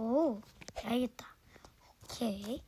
오, 알겠다. 오케이.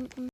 unten.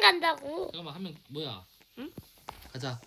간다고. 잠깐만 한 명 뭐야? 응? 가자.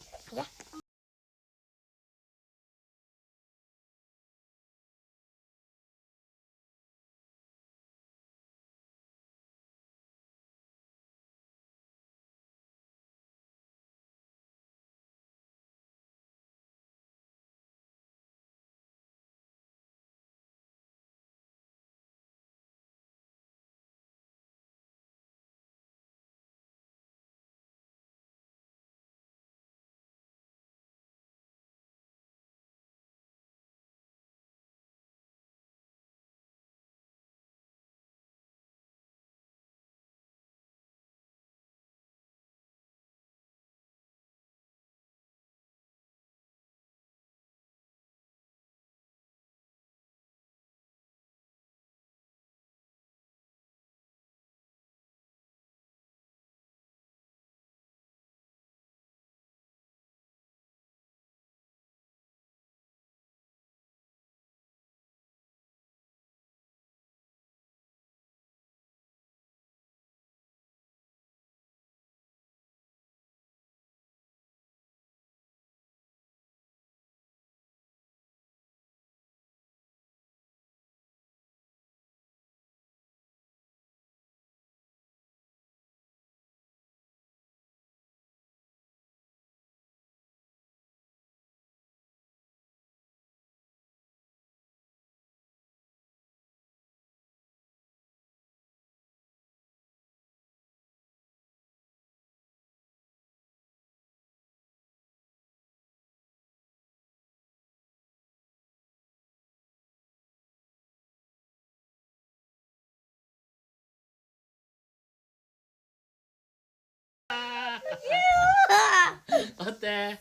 어때?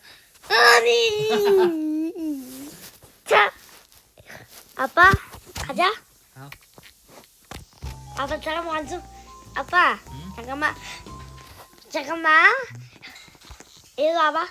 아니. 자, 아빠 가자. 아, 아빠 잠깐만 한숨. 아빠 응? 잠깐만. 잠깐만. 이리 와봐.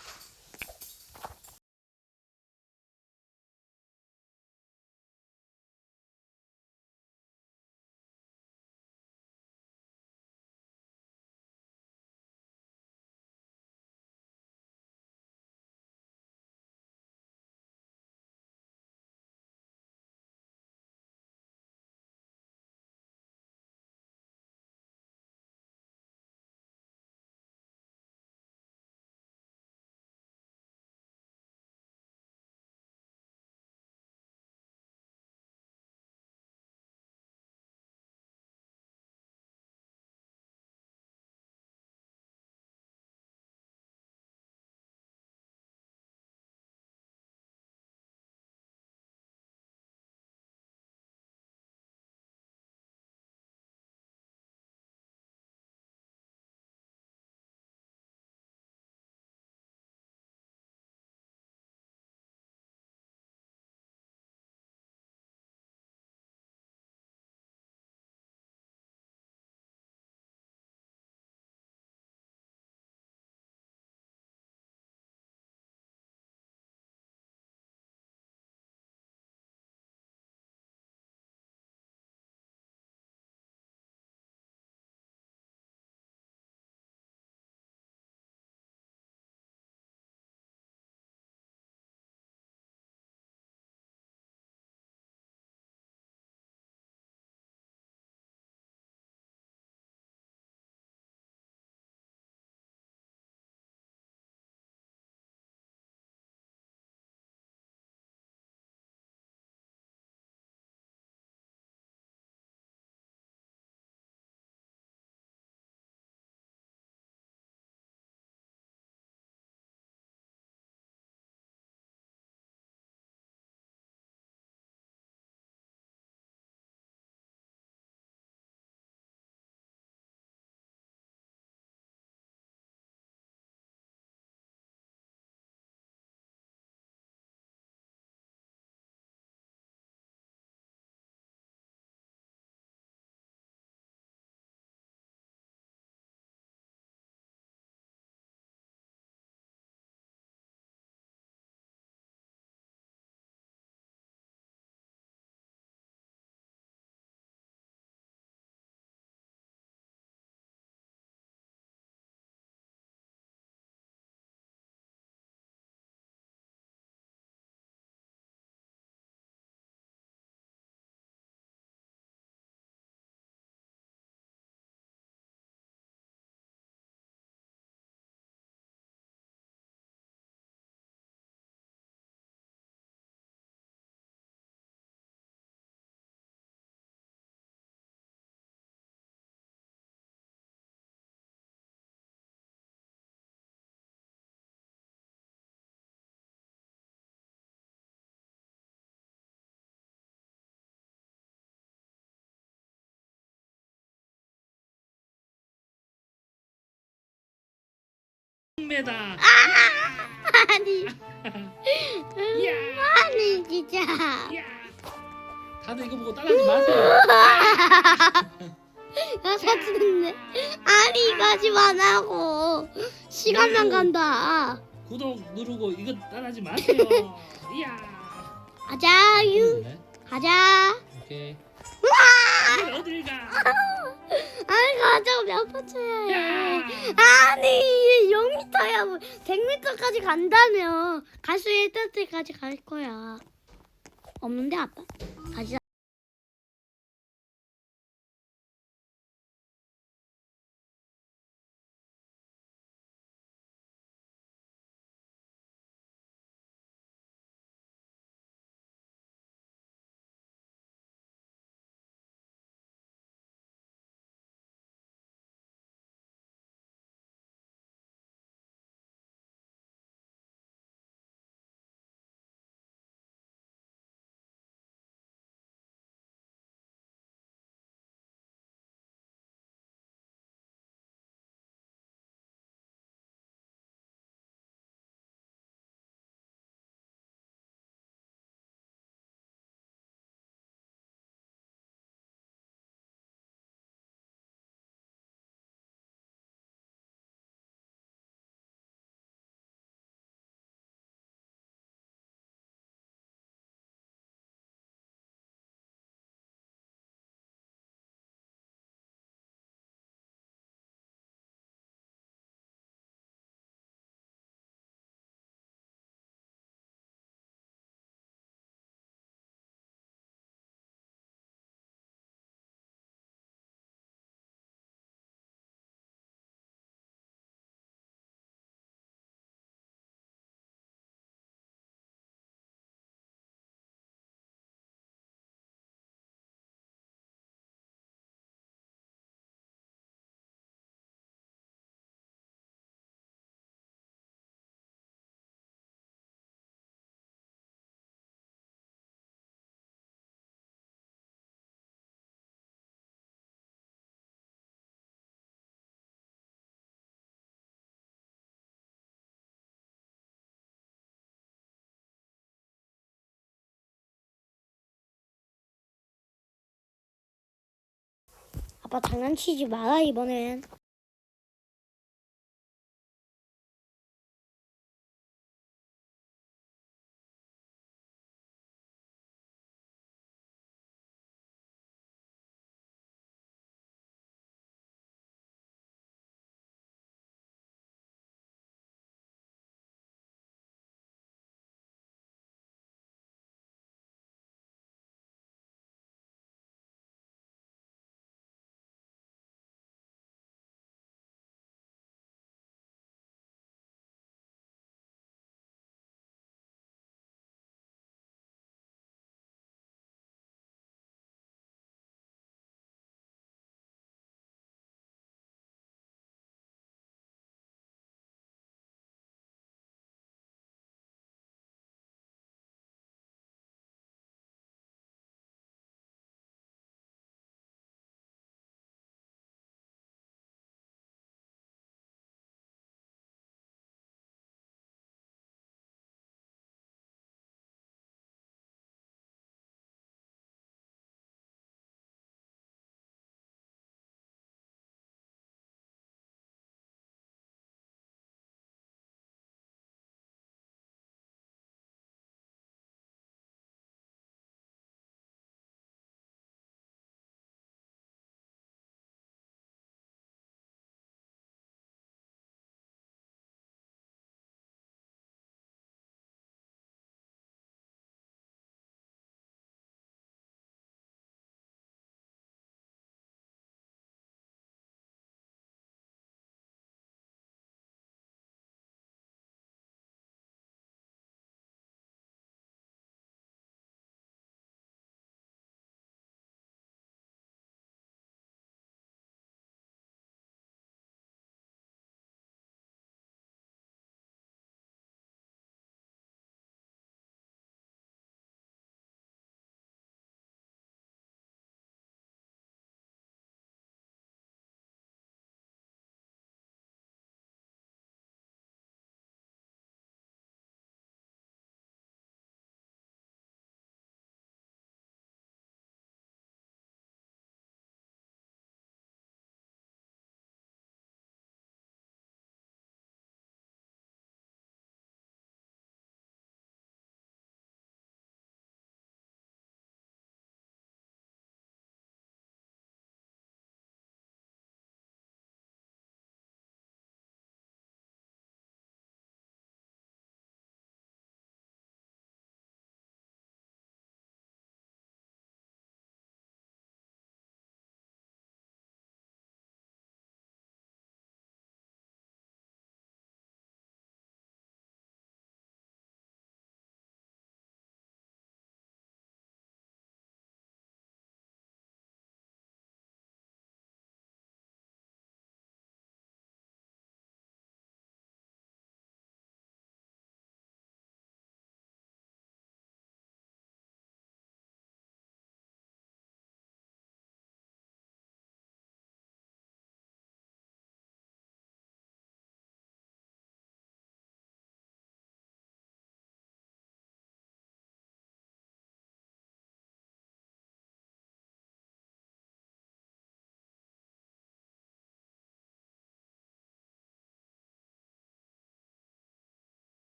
10m. 아니 야. 아니 진짜 야. 다들 이거 보고 따라하지 마세요. 나 사진했네 아니 가지 말라고 시간만 간다 구독 누르고 이거 따라하지 마세요. 야. 가자 유 네. 가자 오케이. 우와 어딜 가? 아니 가자 몇번 쳐야 해 야. 아니 0m야. 뭐 100m까지 간다며. 갈수 있을 때까지 갈 거야. 없는데 아빠 아빠 장난치지 마라 이번엔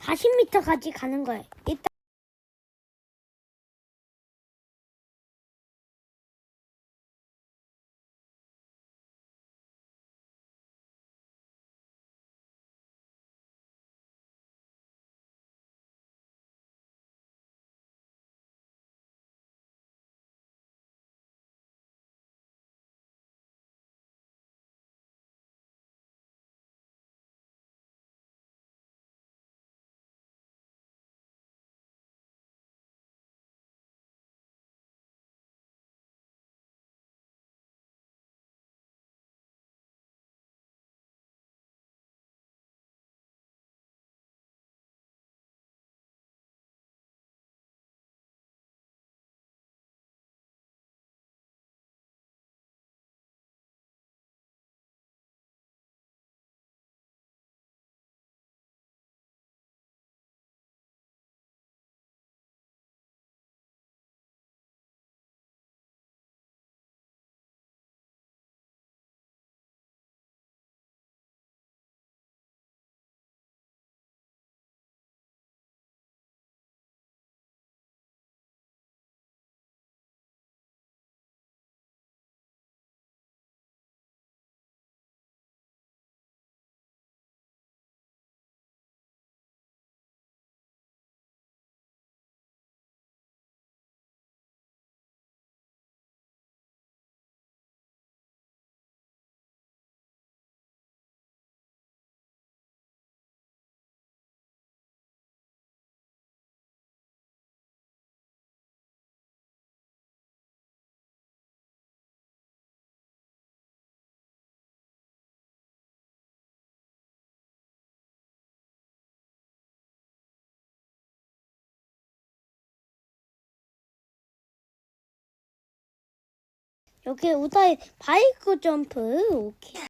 40m까지 가는 거예요. 일단 여기 우다이 바이크 점프 오케이.